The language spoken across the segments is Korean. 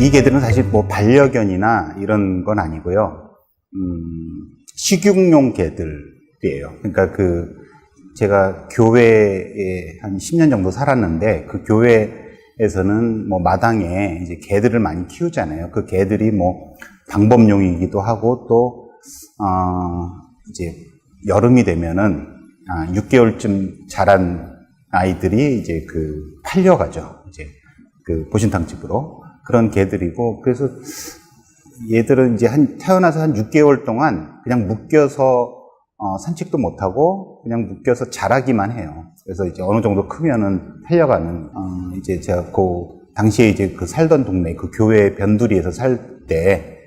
이 개들은 사실 뭐 반려견이나 이런 건 아니고요. 음, 식육용 개들이에요. 그러니까 그 제가 교회에 한 10년 정도 살았는데 그 교회에서는 뭐 마당에 이제 개들을 많이 키우잖아요. 그 개들이 뭐 방법용이기도 하고 또 어, 이제 여름이 되면은 아, 6개월쯤 자란 아이들이 이제 그 팔려가죠. 이제 그 보신탕 집으로 그런 개들이고 그래서 얘들은 이제 한 태어나서 한 6개월 동안 그냥 묶여서 어, 산책도 못 하고 그냥 묶여서 자라기만 해요. 그래서 이제 어느 정도 크면은 팔려가는 어, 이제 제가 그 당시에 이제 그 살던 동네 그 교회 변두리에서 살 때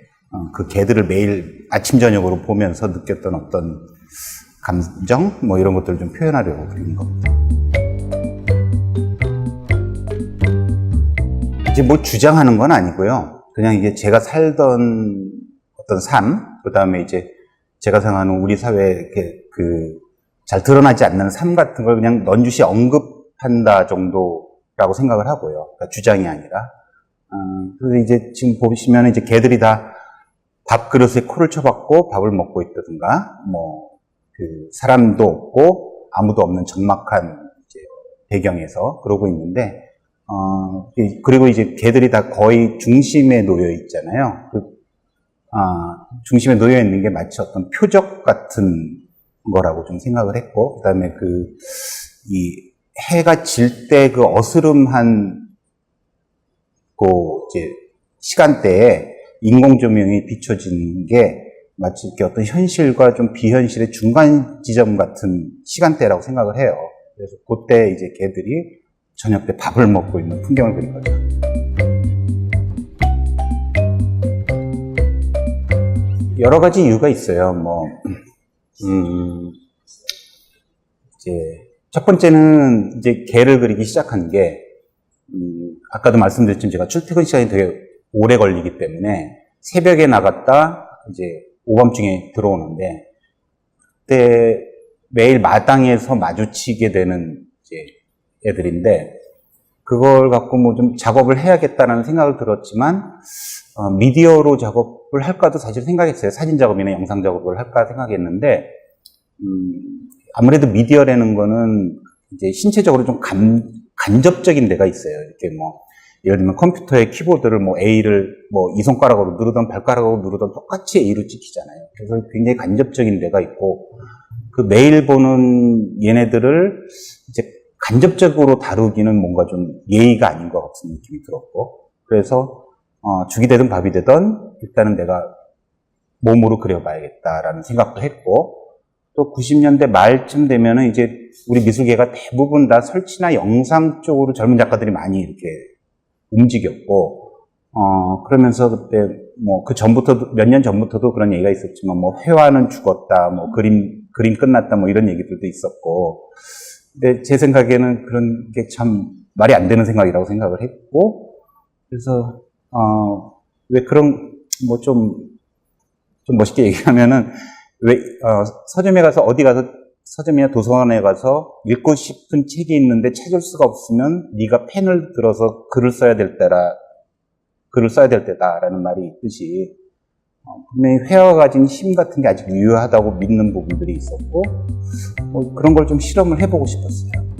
그 개들을 매일 아침 저녁으로 보면서 느꼈던 어떤 감정 뭐 이런 것들을 좀 표현하려고 그린 겁니다. 이제 뭐 주장하는 건 아니고요. 그냥 이게 제가 살던 어떤 삶, 그 다음에 이제 제가 생각하는 우리 사회에 이렇게 그 잘 드러나지 않는 삶 같은 걸 그냥 넌주시 언급한다 정도라고 생각을 하고요. 그러니까 주장이 아니라. 음, 그래서 이제 지금 보시면 이제 개들이 다 밥그릇에 코를 쳐박고 밥을 먹고 있다든가, 뭐, 그 사람도 없고 아무도 없는 적막한 배경에서 그러고 있는데, 어, 이- 그리고 이제 개들이 다 거의 중심에 놓여 있잖아요. 그, 아, 중심에 놓여 있는 게 마치 어떤 표적 같은 거라고 좀 생각을 했고, 그 다음에 그, 이 해가 질 때 그 어스름한, 그, 이제, 시간대에 인공 조명이 비춰지는 게 마치 이렇게 어떤 현실과 좀 비현실의 중간 지점 같은 시간대라고 생각을 해요. 그래서 그때 이제 개들이 저녁 때 밥을 먹고 있는 풍경을 그린 거죠. 여러 가지 이유가 있어요. 뭐, 음, 이제, 첫 번째는 이제 개를 그리기 시작한 게, 음, 아까도 말씀드렸지만 제가 출퇴근 시간이 되게 오래 걸리기 때문에 새벽에 나갔다 이제 오밤중에 들어오는데, 그때 매일 마당에서 마주치게 되는 이제 애들인데, 그걸 갖고 뭐 좀 작업을 해야겠다는 생각을 들었지만, 어, 미디어로 작업을 할까도 사실 생각했어요. 사진 작업이나 영상 작업을 할까 생각했는데, 음, 아무래도 미디어라는 거는 이제 신체적으로 좀 간, 간접적인 데가 있어요. 이렇게 뭐, 예를 들면 컴퓨터의 키보드를 뭐 A를 뭐 이 손가락으로 누르던 발가락으로 누르던 똑같이 A로 찍히잖아요. 그래서 굉장히 간접적인 데가 있고, 그 매일 보는 얘네들을 간접적으로 다루기는 뭔가 좀 예의가 아닌 것 같은 느낌이 들었고, 그래서 어, 죽이 되든 밥이 되든 일단은 내가 몸으로 그려봐야겠다라는 생각도 했고, 또 90년대 말쯤 되면은 이제 우리 미술계가 대부분 다 설치나 영상 쪽으로 젊은 작가들이 많이 이렇게 움직였고, 어, 그러면서 그때 뭐 그 전부터, 몇 년 전부터도 그런 얘기가 있었지만 뭐 회화는 죽었다, 뭐 그림, 그림 끝났다, 뭐 이런 얘기들도 있었고, 근데 제 생각에는 그런 게 참 말이 안 되는 생각이라고 생각을 했고, 그래서, 어, 왜 그런, 뭐 좀, 좀 멋있게 얘기하면은, 왜, 어, 서점에 가서 어디 가서 서점이나 도서관에 가서 읽고 싶은 책이 있는데 찾을 수가 없으면 네가 펜을 들어서 글을 써야 될 때라, 글을 써야 될 때다라는 말이 있듯이, 어, 분명히 회화가 가진 힘 같은 게 아직 유효하다고 믿는 부분들이 있었고, 뭐 그런 걸 좀 실험을 해보고 싶었어요.